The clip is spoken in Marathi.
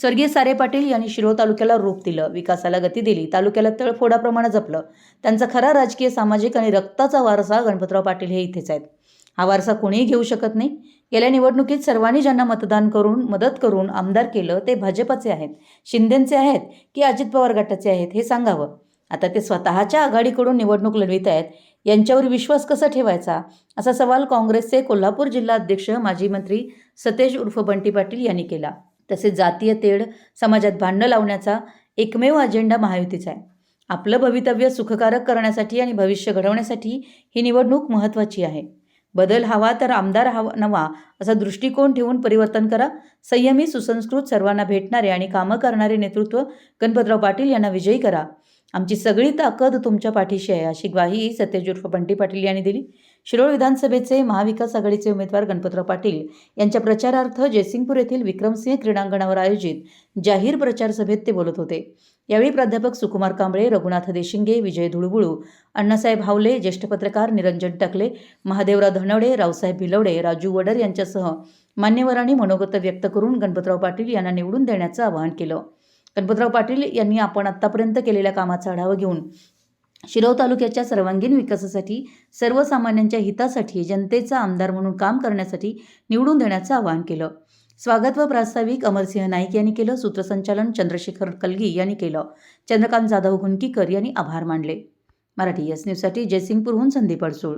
स्वर्गीय सारे पाटील यांनी शिरोळ तालुक्याला रूप दिलं. विकासाला गती दिली. तालुक्याला तळफोडाप्रमाणे जपलं. त्यांचा खरा राजकीय सामाजिक आणि रक्ताचा वारसा गणपतराव पाटील हे इथेच आहेत. हा वारसा कोणीही घेऊ शकत नाही. गेल्या निवडणुकीत सर्वांनी ज्यांना मतदान करून मदत करून आमदार केलं ते भाजपचे आहेत. शिंदेचे आहेत की अजित पवार गटाचे आहेत हे सांगावं? आता ते स्वतःच्या आघाडीकडून निवडणूक लढवित आहेत. यांच्यावर विश्वास कसा ठेवायचा? असा सवाल काँग्रेसचे कोल्हापूर जिल्हा अध्यक्ष माजी मंत्री सतेज उर्फ बंटी पाटील यांनी केला. तसेच जातीय तेढ समाजात भांडणं लावण्याचा एकमेव अजेंडा महायुतीचा आहे. आपलं भवितव्य सुखकारक करण्यासाठी आणि भविष्य घडवण्यासाठी ही निवडणूक महत्त्वाची आहे. बदल हवा तर आमदार हवा नवा असा दृष्टिकोन ठेवून परिवर्तन करा. संयमी सुसंस्कृत सर्वांना भेटणारे आणि कामं करणारे नेतृत्व गणपतराव पाटील यांना विजयी करा. आमची सगळी ताकद तुमच्या पाठीशी आहे. अशी ग्वाही सत्यज उर्फ बंटी पाटील यांनी दिली. शिरोळ विधानसभेचे महाविकास आघाडीचे उमेदवार गणपतराव पाटील यांच्या प्रचारार्थ जयसिंगपूर येथील विक्रमसिंह क्रीडांगणावर आयोजित जाहीर प्रचार सभेत ते बोलत होते. यावेळी प्राध्यापक सुकुमार कांबळे रघुनाथ देशिंगे विजय धुळबुळू अण्णासाहेब हावले ज्येष्ठ पत्रकार निरंजन टकले महादेवराव धनवडे रावसाहेब भिलवडे राजू वडर यांच्यासह मान्यवरांनी मनोगत व्यक्त करून गणपतराव पाटील यांना निवडून देण्याचं आवाहन केलं. गणपतराव पाटील यांनी आपण आत्तापर्यंत केलेल्या कामाचा आढावा घेऊन शिरोळ तालुक्याच्या सर्वांगीण विकासासाठी सर्वसामान्यांच्या हितासाठी जनतेचा आमदार म्हणून काम करण्यासाठी निवडून देण्याचं आवाहन केलं. स्वागत व प्रास्ताविक अमरसिंह नाईक यांनी केलं सूत्रसंचालन चंद्रशेखर कलगी यांनी केलं चंद्रकांत जाधव गुंकीकर यांनी आभार मानले. मराठी एस न्यूजसाठी जयसिंगपूरहून संदीप अडसूळ.